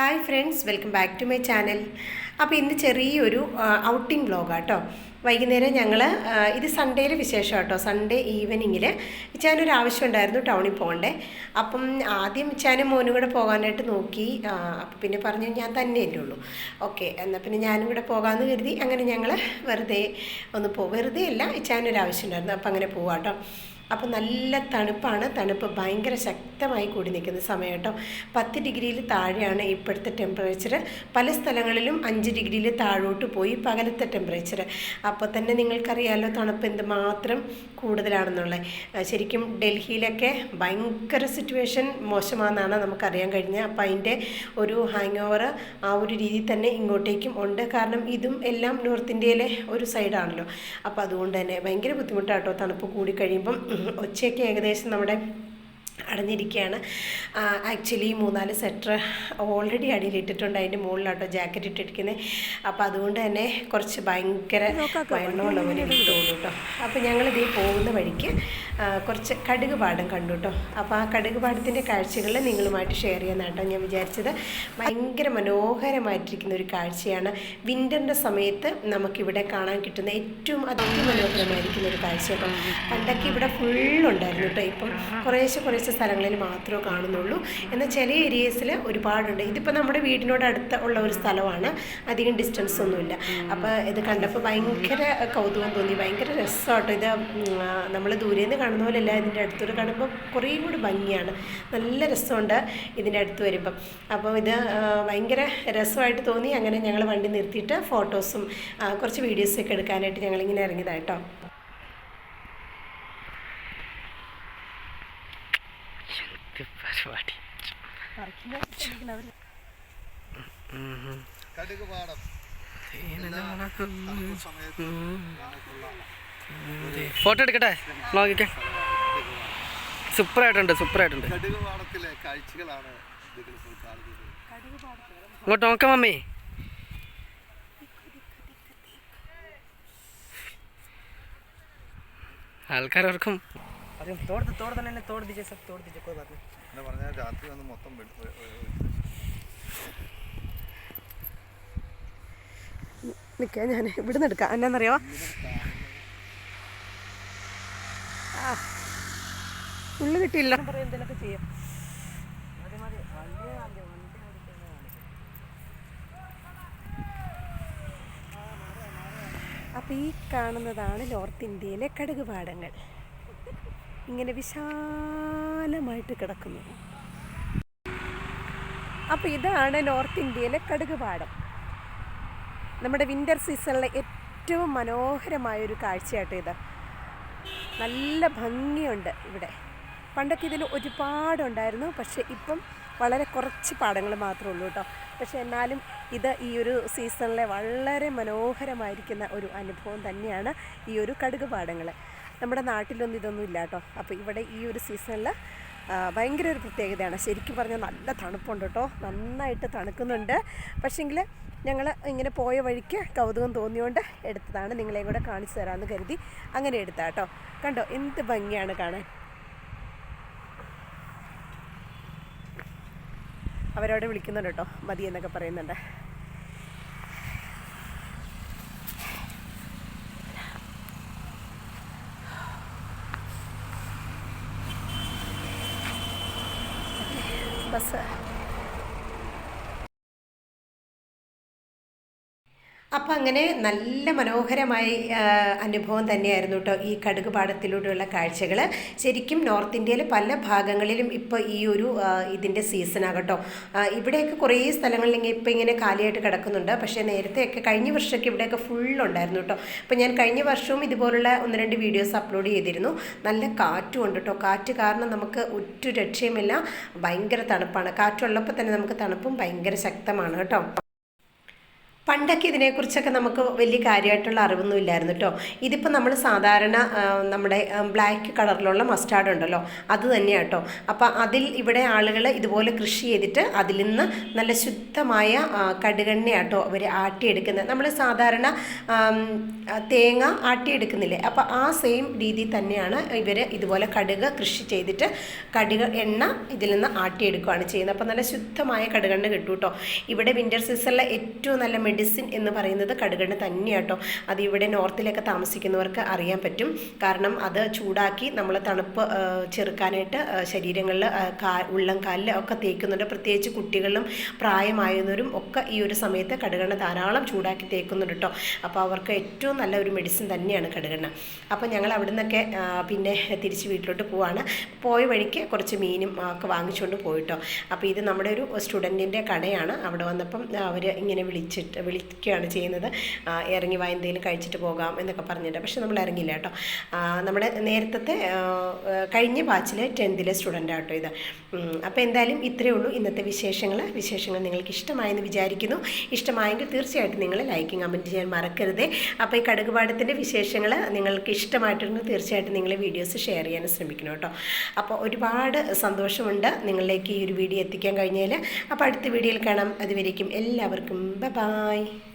Hi friends welcome back to my channel അപ്പോൾ ഇന്ന് ചെറിയൊരു ഔട്ടിംഗ് വ്ലോഗാട്ടോ വൈകുന്നേരം ഞങ്ങൾ ഇത് സൺഡേയിലെ വിശേഷം കേട്ടോ സൺഡേ ഈവനിങ്ങിൽ ഇച്ചാനൊരു ആവശ്യം ഉണ്ടായിരുന്നു ടൗണിൽ പോകണ്ടേ. അപ്പം ആദ്യം ഇച്ചാനും മോനും കൂടെ പോകാനായിട്ട് നോക്കി. അപ്പം പിന്നെ പറഞ്ഞു ഞാൻ തന്നെയല്ലേ ഉള്ളൂ. ഓക്കെ എന്നാൽ പിന്നെ ഞാനും കൂടെ പോകാമെന്ന് കരുതി അങ്ങനെ ഞങ്ങൾ വെറുതെ ഒന്ന് പോ വെറുതെ അല്ല ഇച്ചാനൊരു ആവശ്യം ഉണ്ടായിരുന്നു അപ്പം അങ്ങനെ പോവാട്ടോ. അപ്പോൾ നല്ല തണുപ്പാണ്. തണുപ്പ് ഭയങ്കര ശക്തമായി കൂടി നിൽക്കുന്ന സമയം കേട്ടോ. പത്ത് ഡിഗ്രിയിൽ താഴെയാണ് ഇപ്പോഴത്തെ ടെമ്പറേച്ചർ പല സ്ഥലങ്ങളിലും അഞ്ച് ഡിഗ്രിയിൽ താഴോട്ട് പോയി പകലത്തെ ടെമ്പറേച്ചർ അപ്പോൾ തന്നെ നിങ്ങൾക്കറിയാമല്ലോ തണുപ്പ് എന്തുമാത്രം കൂടുതലാണെന്നുള്ളത് ശരിക്കും ഡൽഹിയിലൊക്കെ ഭയങ്കര സിറ്റുവേഷൻ മോശമാണെന്നാണ് നമുക്കറിയാൻ കഴിഞ്ഞത്. അപ്പോൾ അതിന്റെ ഒരു ഹാങ് ഓവർ ആ ഒരു രീതിയിൽ തന്നെ ഇങ്ങോട്ടേക്കും ഉണ്ട്. കാരണം ഇതും എല്ലാം നോർത്ത് ഇന്ത്യയിലെ ഒരു സൈഡാണല്ലോ അപ്പോൾ അതുകൊണ്ട് തന്നെ ഭയങ്കര ബുദ്ധിമുട്ടാട്ടോ തണുപ്പ് കൂടി കഴിയുമ്പം. ഒച്ചയൊക്കെ ഏകദേശം നമ്മുടെ അടഞ്ഞിരിക്കുകയാണ്. ആക്ച്വലി മൂന്നാൽ സെറ്റർ ഓൾറെഡി അടിയിലിട്ടിട്ടുണ്ട് അതിന്റെ മുകളിലാട്ടോ ജാക്കറ്റ് ഇട്ടിരിക്കുന്നത് അപ്പോൾ അതുകൊണ്ട് തന്നെ കുറച്ച് ഭയങ്കര വയണ്ണമുള്ള പോലെ എനിക്ക് തോന്നും കേട്ടോ. അപ്പോൾ ഞങ്ങളിതേ പോകുന്ന വഴിക്ക് കുറച്ച് കടുക് പാടം കണ്ടു കേട്ടോ. അപ്പോൾ ആ കടുക് പാടത്തിന്റെ കാഴ്ചകൾ നിങ്ങളുമായിട്ട് ഷെയർ ചെയ്യാനാട്ടോ ഞാൻ വിചാരിച്ചത്. ഭയങ്കര മനോഹരമായിട്ടിരിക്കുന്ന ഒരു കാഴ്ചയാണ്. വിന്ററിന്റെ സമയത്ത് നമുക്കിവിടെ കാണാൻ കിട്ടുന്ന ഏറ്റവും അതിമനോഹരമായിരിക്കുന്ന ഒരു കാഴ്ച കേട്ടോ. പണ്ടൊക്കെ ഇവിടെ ഫുള്ളുണ്ടായിരുന്നു കേട്ടോ. ഇപ്പം കുറേശ്ശെ കുറേശ്ശെ സ്ഥലങ്ങളിൽ മാത്രമേ കാണുന്നുള്ളൂ. എന്നാൽ ചില ഏരിയസിൽ ഒരുപാടുണ്ട്. ഇതിപ്പോൾ നമ്മുടെ വീടിനോട് അടുത്ത് ഉള്ള ഒരു സ്ഥലമാണ്. അധികം ഡിസ്റ്റൻസ് ഒന്നുമില്ല. അപ്പോൾ ഇത് കണ്ടപ്പോൾ ഭയങ്കര കൗതുകം തോന്നി. ഭയങ്കര രസമാട്ടോ ഇത് നമ്മൾ ദൂരെ നിന്ന് കാണുന്ന പോലെയല്ല ഇതിന്റെ അടുത്തൂടെ കാണുമ്പോൾ കുറേ കൂടി ഭംഗിയാണ്. നല്ല രസമുണ്ട് ഇതിന്റെ അടുത്ത് വരുമ്പം. അപ്പോൾ ഇത് ഭയങ്കര രസമായിട്ട് തോന്നി. അങ്ങനെ ഞങ്ങൾ വണ്ടി നിർത്തിയിട്ട് ഫോട്ടോസും കുറച്ച് വീഡിയോസൊക്കെ എടുക്കാനായിട്ട് ഞങ്ങളിങ്ങനെ ഇറങ്ങിയതായിട്ടോ പരിപാടി. ഫോട്ടോ എടുക്കട്ടെ? നോക്കിക്കേ. സൂപ്പറായിട്ടുണ്ട് സൂപ്പറായിട്ടുണ്ട്. ഇങ്ങോട്ട് നോക്കാം മമ്മി. ആൾക്കാർക്കും अरे तोड़ दो तोड़ दो नहीं तोड़ दीजिए सब तोड़ दीजिए कोई बात नहीं എന്ന് പറഞ്ഞാൽ രാത്രി വന്ന് മൊത്തം വെടി- വെ- വെ- നിൽക്കാം ഞാൻ ഇവിടുന്ന് എടുക്കാം എന്നാന്നറിയോ ആ ഉള്ളു കിട്ടിയില്ല പറയാം എന്തെങ്കിലുമൊക്കെ ചെയ്യാം അപ്പോൾ ഈ കാണുന്നതാണ് നോർത്ത് ഇന്ത്യയിലെ കടുക് പാടങ്ങൾ ഇങ്ങനെ വിശാലമായിട്ട് കിടക്കുന്നു. അപ്പോൾ ഇതാണ് നോർത്ത് ഇന്ത്യയിലെ കടുക് പാടം നമ്മുടെ വിന്റർ സീസണിലെ ഏറ്റവും മനോഹരമായൊരു കാഴ്ചയായിട്ട് ഇത്. നല്ല ഭംഗിയുണ്ട് ഇവിടെ. പണ്ടൊക്കെ ഇതിൽ ഒരുപാടുണ്ടായിരുന്നു പക്ഷേ ഇപ്പം വളരെ കുറച്ച് പാടങ്ങൾ മാത്രമേ ഉള്ളൂ കേട്ടോ. പക്ഷേ എന്നാലും ഇത് ഈ ഒരു സീസണിലെ വളരെ മനോഹരമായിരിക്കുന്ന ഒരു അനുഭവം തന്നെയാണ് ഈ ഒരു കടുക് പാടങ്ങൾ നമ്മുടെ നാട്ടിലൊന്നും ഇതൊന്നും ഇല്ല കേട്ടോ. അപ്പോൾ ഇവിടെ ഈ ഒരു സീസണിൽ ഭയങ്കര ഒരു പ്രത്യേകതയാണ്. ശരിക്കും പറഞ്ഞാൽ നല്ല തണുപ്പുണ്ട് കേട്ടോ. നന്നായിട്ട് തണുക്കുന്നുണ്ട്. പക്ഷേങ്കിൽ ഞങ്ങൾ ഇങ്ങനെ പോയ വഴിക്ക് കൗതുകം തോന്നിയോണ്ട് എടുത്തതാണ്. നിങ്ങളെയും കൂടെ കാണിച്ചു തരാമെന്ന് കരുതി അങ്ങനെ എടുത്താ കേട്ടോ. കണ്ടോ? എന്ത് ഭംഗിയാണ് കാണാൻ. അവരോട് വിളിക്കുന്നുണ്ട് കേട്ടോ. മതി എന്നൊക്കെ പറയുന്നുണ്ട്. sir. അപ്പം അങ്ങനെ നല്ല മനോഹരമായ അനുഭവം തന്നെയായിരുന്നു കേട്ടോ ഈ കടുക് പാടത്തിലൂടെയുള്ള കാഴ്ചകൾ ശരിക്കും നോർത്ത് ഇന്ത്യയിലെ പല ഭാഗങ്ങളിലും ഇപ്പോൾ ഈ ഒരു ഇതിന്റെ സീസണാകട്ടോ ഇവിടെയൊക്കെ കുറേ സ്ഥലങ്ങളിൽ ഇപ്പോൾ ഇങ്ങനെ കാലിയായിട്ട് കിടക്കുന്നുണ്ട്. പക്ഷേ നേരത്തെയൊക്കെ കഴിഞ്ഞ വർഷമൊക്കെ ഇവിടെയൊക്കെ ഉണ്ടായിരുന്നു കേട്ടോ അപ്പോൾ ഞാൻ കഴിഞ്ഞ വർഷവും ഇതുപോലുള്ള ഒന്ന് രണ്ട് വീഡിയോസ് അപ്ലോഡ് ചെയ്തിരുന്നു. നല്ല കാറ്റും ഉണ്ട് കേട്ടോ കാറ്റ് കാരണം നമുക്ക് ഒറ്റ രക്ഷയുമില്ല. ഭയങ്കര തണുപ്പാണ്. കാറ്റുള്ളപ്പോൾ തന്നെ നമുക്ക് തണുപ്പും ഭയങ്കര ശക്തമാണ് കേട്ടോ പണ്ടൊക്കെ ഇതിനെക്കുറിച്ചൊക്കെ നമുക്ക് വലിയ കാര്യമായിട്ടുള്ള അറിവൊന്നും ഇല്ലായിരുന്നു കേട്ടോ ഇതിപ്പോൾ നമ്മൾ സാധാരണ നമ്മുടെ ബ്ലാക്ക് കളറിലുള്ള മസ്റ്റാർഡ് ഉണ്ടല്ലോ അത് തന്നെയാണ് കേട്ടോ അപ്പോൾ അതിൽ ഇവിടെ ആളുകൾ ഇതുപോലെ കൃഷി ചെയ്തിട്ട് അതിൽ നിന്ന് നല്ല ശുദ്ധമായ കടുകെണ്ണയാട്ടോ അവർ ആട്ടിയെടുക്കുന്നത്. നമ്മൾ സാധാരണ തേങ്ങ ആട്ടിയെടുക്കുന്നില്ലേ? അപ്പോൾ ആ സെയിം രീതി തന്നെയാണ് ഇവർ ഇതുപോലെ കടുക് കൃഷി ചെയ്തിട്ട് കടുക് എണ്ണ ഇതിൽ നിന്ന് ആട്ടിയെടുക്കുകയാണ് ചെയ്യുന്നത്. അപ്പോൾ നല്ല ശുദ്ധമായ കടുകെണ്ണ കിട്ടും കേട്ടോ ഇവിടെ വിന്റർ സീസണിലെ ഏറ്റവും നല്ല മെഡിസിൻ എന്ന് പറയുന്നത് കടുകെണ്ണ തന്നെയാട്ടോ. അത് ഇവിടെ നോർത്തിലൊക്കെ താമസിക്കുന്നവർക്ക് അറിയാൻ പറ്റും. കാരണം അത് ചൂടാക്കി നമ്മൾ തണുപ്പ് ചെറുക്കാനായിട്ട് ശരീരങ്ങളിൽ കാ ഉള്ളം കാലിൽ ഒക്കെ തേക്കുന്നുണ്ട്. പ്രത്യേകിച്ച് കുട്ടികളിലും പ്രായമായവരും ഒക്കെ ഈ ഒരു സമയത്ത് കടുകെണ്ണ ധാരാളം ചൂടാക്കി തേക്കുന്നുണ്ട് കേട്ടോ അപ്പോൾ അവർക്ക് ഏറ്റവും നല്ല ഒരു മെഡിസിൻ തന്നെയാണ് കടുകെണ്ണ. അപ്പോൾ ഞങ്ങൾ അവിടെ നിന്നൊക്കെ പിന്നെ തിരിച്ച് വീട്ടിലോട്ട് പോവാണ്. പോയ വഴിക്ക് കുറച്ച് മീനും ഒക്കെ വാങ്ങിച്ചുകൊണ്ട് പോയിട്ടോ അപ്പോൾ ഇത് നമ്മുടെ ഒരു സ്റ്റുഡന്റിന്റെ കടയാണ്. അവിടെ വന്നപ്പം അവർ ഇങ്ങനെ വിളിച്ചിട്ട് വിളിക്കുകയാണ് ചെയ്യുന്നത്. ഇറങ്ങി വാ എന്തെങ്കിലും കഴിച്ചിട്ട് പോകാം എന്നൊക്കെ പറഞ്ഞിട്ട്. പക്ഷെ നമ്മൾ ഇറങ്ങില്ല കേട്ടോ. നമ്മുടെ നേരത്തെ കഴിഞ്ഞ ബാച്ചിലെ ടെൻത്തിലെ സ്റ്റുഡന്റ് ആട്ടോ ഇത്. അപ്പോൾ എന്തായാലും ഇത്രയേ ഉള്ളൂ ഇന്നത്തെ വിശേഷങ്ങൾ വിശേഷങ്ങൾ നിങ്ങൾക്ക് ഇഷ്ടമായെന്ന് വിചാരിക്കുന്നു. ഇഷ്ടമായെങ്കിൽ തീർച്ചയായിട്ടും നിങ്ങൾ ലൈക്കും കമന്റ് ചെയ്യാൻ മറക്കരുതേ. അപ്പോൾ ഈ കടുകുപാടത്തിന്റെ വിശേഷങ്ങൾ നിങ്ങൾക്ക് ഇഷ്ടമായിട്ടുണ്ടെങ്കിൽ തീർച്ചയായിട്ടും നിങ്ങൾ വീഡിയോസ് ഷെയർ ചെയ്യാൻ ശ്രമിക്കണം കേട്ടോ. അപ്പോൾ ഒരുപാട് സന്തോഷമുണ്ട് നിങ്ങളിലേക്ക് ഈ ഒരു വീഡിയോ എത്തിക്കാൻ കഴിഞ്ഞാൽ അപ്പോൾ അടുത്ത വീഡിയോയിൽ കാണാം. അതുവരേക്കും എല്ലാവർക്കും. ബ Pai,